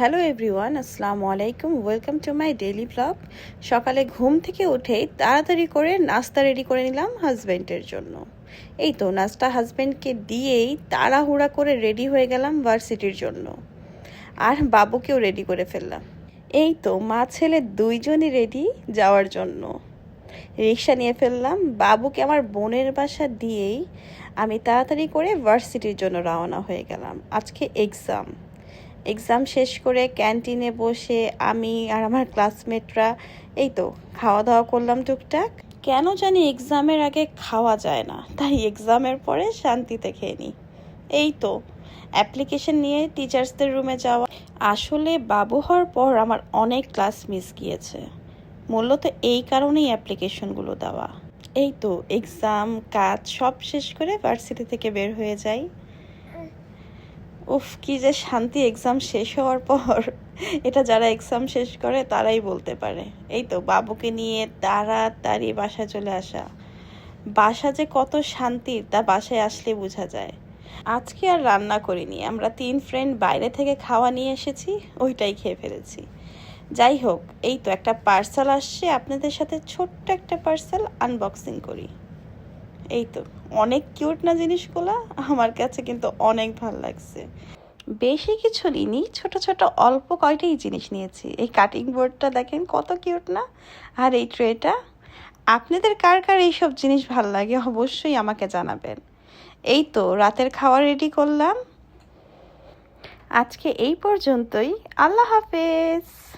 Hello everyone, আসসালামু আলাইকুম। Welcome to my daily blog. সকালে ঘুম থেকে উঠেই তাড়াতাড়ি করে নাস্তা রেডি করে নিলাম হাজব্যান্ডের জন্য। এই তো নাস্তা হাজব্যান্ডকে দিয়েই তাড়াহুড়া করে রেডি হয়ে গেলাম ভার্সিটির জন্য। আর বাবুকেও রেডি করে ফেললাম। এই তো মা ছেলে দুইজনই রেডি যাওয়ার জন্য। রিক্সা নিয়ে ফেললাম। বাবুকে আমার বোনের বাসা দিয়েই আমি তাড়াতাড়ি করে ভার্সিটির জন্য রওনা হয়ে গেলাম। আজকে এক্সাম এক্সাম শেষ করে ক্যান্টিনে বসে আমি আর আমার ক্লাসমেটরা, এই তো খাওয়া দাওয়া করলাম টুকটাক। কেন জানি এক্সামের আগে খাওয়া যায় না, তাই এক্সামের পরে শান্তিতে খেয়ে নিই। এই তো, অ্যাপ্লিকেশন নিয়ে টিচার্সদের রুমে যাওয়া। আসলে বাবু হওয়ার পর আমার অনেক ক্লাস মিস গিয়েছে। মূলত এই কারণেই অ্যাপ্লিকেশনগুলো দেওয়া। এই তো, এক্সাম, কাজ সব শেষ করে ভার্সিটি থেকে বের হয়ে যাই। উফ, কি যে শান্তি এক্সাম শেষ হওয়ার পর। এটা যারা এক্সাম শেষ করে, তারাই বলতে পারে। এই তো বাবুকে নিয়ে তাড়াতাড়ি বাসায় চলে আসা। বাসা যে কত শান্তির, তা বাসায় আসলে বোঝা যায়। আজকে আর রান্না করিনি। আমরা তিন ফ্রেন্ড বাইরে থেকে খাওয়া নিয়ে এসেছি, ওইটাই খেয়ে ফেলেছি। যাই হোক, এই তো একটা পার্সেল আসছে। আপনাদের সাথে ছোট্ট একটা পার্সেল আনবক্সিং করি। এই তো, অনেক কিউট না জিনিসগুলো? আমার কাছে কিন্তু অনেক ভালো লাগছে। বেশি কিছু নিইনি, ছোট ছোট অল্প কয়টাই জিনিস নিয়েছি। এই কাটিং বোর্ডটা দেখেন কত কিউট না? আর এই ট্রেটা আপনাদের কার কার এইসব জিনিস ভালো লাগে অবশ্যই আমাকে জানাবেন। এই তো, রাতের খাওয়া রেডি করলাম। আজকে এই পর্যন্তই। আল্লাহ হাফেজ।